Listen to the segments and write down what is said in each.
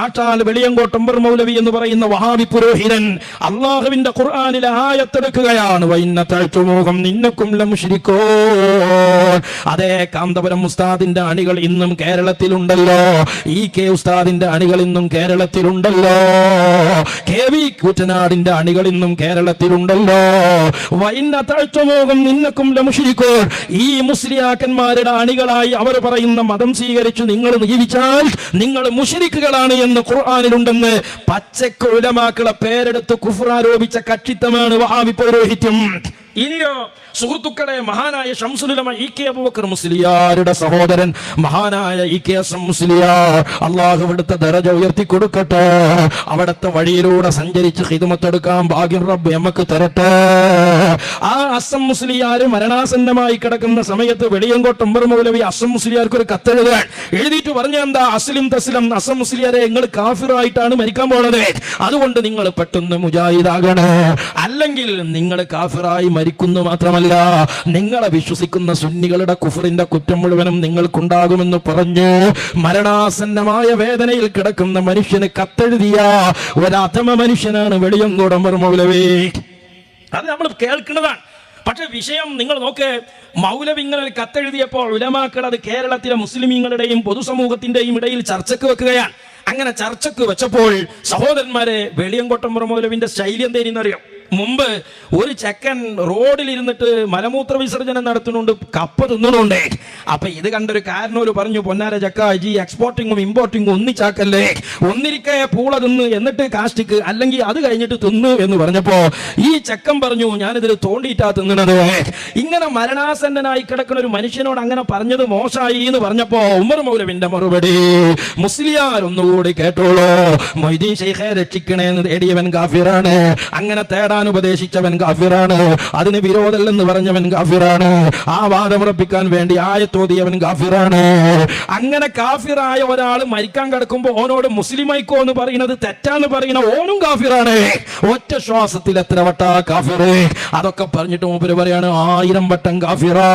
ആട്ടാൽ വെളിയങ്കോട്ടം മൗലവി എന്ന് പറയുന്ന വഹാബി പുരോഹിതൻ അള്ളാഹുവിന്റെ ഖുർആാനിലെ ആയത്തെടുക്കുകയാണ്. വൈന്ന താഴ്ചമോഹം നിന്നക്കും ലമുഷിരിക്കോ അതേ കാന്തപുരം ഉസ്താദിന്റെ അണികൾ ഇന്നും കേരളത്തിലുണ്ടല്ലോ. ഈ കെ ഉസ്താദിന്റെ അണികൾ ഇന്നും കേരളത്തിലുണ്ടല്ലോ. കെ കുറ്റനാടിന്റെ അണികൾ ഇന്നും കേരളത്തിലുണ്ടല്ലോ. വൈന്ന താഴ്ചമോഹം നിന്നക്കും ലമുഷിരിക്കോ ഈ മുസ്ലിയാക്കന്മാരുടെ അണികളായി അവർ പറയുന്ന മതം സ്വീകരിച്ചു നിങ്ങൾ ജീവിച്ചാൽ നിങ്ങൾ മുഷിരിക്കുകളാണ് എന്ന് ഖുർആാനിലുണ്ടെന്ന് പച്ചക്കുലമാക്കളെ പേരെടുത്ത് കുഫർ ആരോപിച്ച കക്ഷിത്തമാണ് വഹാബി പൗരോഹിത്യം. ഇനിയോ സുഹൃത്തുക്കളെ മഹാനായ ഷംസുലുലമ ഇ കെ മുസ്ലിയാരുടെ സഹോദരൻ മഹാനായ E K S Musliyar Allah അവിടുത്തെ ദരജ ഉയർത്തി കൊടുക്കട്ടെ. അവിടുത്തെ വഴിയിലൂടെ സഞ്ചരിച്ച് ഹിതുമത്തെടുക്കാൻ ഭാഗ്യം റബ്ബ് എമ്മക്ക് തരട്ടെ. ആ അസം മുസ്ലിയാർ മരണാസന്നമായി കിടക്കുന്ന സമയത്ത് വെളിയങ്കോട്ട് ഉമ്പർ മൗലവി അസം മുസ്ലിയാർക്ക് ഒരു കത്തെഴുതാൻ എഴുതിയിട്ട് പറഞ്ഞ എന്താ? അസ്ലിം തസ്ലം അസം മുസ്ലിയാരെ നിങ്ങൾ കാഫിറായിട്ടാണ് മരിക്കാൻ പോണത്. അതുകൊണ്ട് നിങ്ങൾ പെട്ടെന്ന് മുജാഹിദാകണേ. അല്ലെങ്കിൽ നിങ്ങൾ കാഫിറായി മരിക്കുന്നു മാത്രമല്ല നിങ്ങളെ വിശ്വസിക്കുന്ന സുന്നികളുടെ കുഫറിന്റെ കുറ്റം മുഴുവനും നിങ്ങൾക്കുണ്ടാകുമെന്ന് പറഞ്ഞു. മരണാസന്നമായ വേദനയിൽ കിടക്കുന്ന മനുഷ്യന് കത്തെഴുതിയ ഒരഥമ മനുഷ്യനാണ് വെളിയങ്കോടമ്പർ മൗലവേ. അത് നമ്മൾ കേൾക്കുന്നതാണ്. പക്ഷെ വിഷയം നിങ്ങൾ നോക്ക് മൗലവി ഇങ്ങനെ ഒരു കത്തെഴുതിയപ്പോൾ ഉലമാക്കൾ അത് കേരളത്തിലെ മുസ്ലിമീങ്ങളുടെയും പൊതുസമൂഹത്തിന്റെയും ഇടയിൽ ചർച്ചയ്ക്ക് വെക്കുകയാണ്. അങ്ങനെ ചർച്ചയ്ക്ക് വെച്ചപ്പോൾ സഹോദരന്മാരെ വെളിയങ്കോട്ടം മൗലവിന്റെ ശൈലി എന്തേനെന്നറിയോ മുമ്പ് ഒരു ചെക്കൻ റോഡിൽ ഇരുന്നിട്ട് മലമൂത്ര വിസർജനം നടത്തുന്നുണ്ട് കപ്പ തിന്നുന്നുണ്ട് അപ്പൊ ഇത് കണ്ടൊരു കാരനോര് പറഞ്ഞു പൊന്നാര ചക്ക ജി എക്സ്പോർട്ടിങ്ങും ഇമ്പോർട്ടിങ്ങും ഒന്നിച്ചാക്കല്ലേ. ഒന്നിരിക്കെ പൂള തിന്ന് എന്നിട്ട് കാസ്റ്റിക്ക് അല്ലെങ്കിൽ അത് കഴിഞ്ഞിട്ട് തിന്നു എന്ന് പറഞ്ഞപ്പോ ഈ ചെക്കൻ പറഞ്ഞു ഞാനിതിൽ തോണ്ടിയിട്ടാ തിന്നണത്. ഇങ്ങനെ മരണാസന്നനായി കിടക്കുന്ന ഒരു മനുഷ്യനോട് അങ്ങനെ പറഞ്ഞത് മോശമായി എന്ന് പറഞ്ഞപ്പോ ഉമർ മൗലവിന്റെ മറുപടി മുസ്ലിയാർ ഒന്നുകൂടി കേട്ടോളൂ. മൊയ്തീൻ ഷെയ്ഖെ രക്ഷിക്കണേന്ന് തേടിയവൻ കാഫിറാണ്. അങ്ങനെ തേടാൻ ഉപദേശിച്ചവൻ കാഫിറാണ് അതിന് വിരോധമല്ലെന്ന് പറഞ്ഞവൻ കാഫിറാണ് ആ വാദം ഉറപ്പിക്കാൻ വേണ്ടി ആയത്തോതിയവൻ കാഫിറാണ് അങ്ങനെ കാഫിറായ ഒരാൾ മരിക്കാൻ കിടക്കുമ്പോൾ ഓനോട് മുസ്ലിമൈക്കോ എന്ന് പറയുന്നത് തെറ്റാന്ന് പറയുന്ന ഓനും കാഫിറാണ് ഒറ്റ ശ്വാസത്തിൽ എത്ര വട്ട കാഫിറ് അതൊക്കെ പറഞ്ഞിട്ട് മൂപ്പര് പറയാണ് ആയിരം വട്ടം കാഫിറാ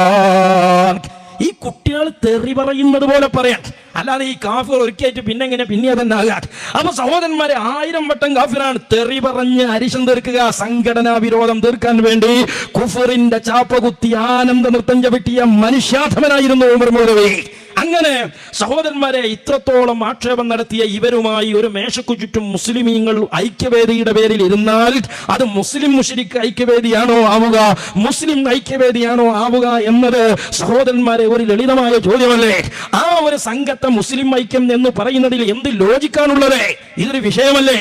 ഈ കുട്ടികൾ തെറി പറയുന്നത് പോലെ പറയാൻ അല്ലാതെ ഈ കാഫിർ ഒരുക്കിയായിട്ട് പിന്നെ എങ്ങനെ പിന്നെ തന്നെ ആകാൻ അപ്പൊ സഹോദരന്മാരെ ആയിരം വട്ടം കാഫിറാണ് തെറി പറഞ്ഞ് അരിശം തീർക്കുക സംഘടനാ വിരോധം തീർക്കാൻ വേണ്ടി കുഫറിന്റെ ചാപ്പ കുത്തി ആനന്ദ നൃത്തം ചവിട്ടിയ മനുഷ്യാധമനായിരുന്നു ഉമർ മൗലവി. അങ്ങനെ സഹോദരന്മാരെ ഇത്രത്തോളം ആക്ഷേപം നടത്തിയ ഇവരുമായി ഒരു മേശക്കു ചുറ്റും മുസ്ലിമീങ്ങൾ ഐക്യവേദിയുടെ പേരിൽ ഇരുന്നാൽ അത് മുസ്ലിം മുഷരിക്ക് ഐക്യവേദിയാണോ ആവുക? മുസ്ലിം ഐക്യവേദിയാണോ ആവുക എന്നത് സഹോദരന്മാരെ ഒരു ലളിതമായ ചോദ്യമല്ലേ? ആ ഒരു സംഘത്തെ മുസ്ലിം ഐക്യം എന്ന് പറയുന്നതിൽ എന്ത് ലോജിക്കാണുള്ളത്? ഇതൊരു വിഷയമല്ലേ?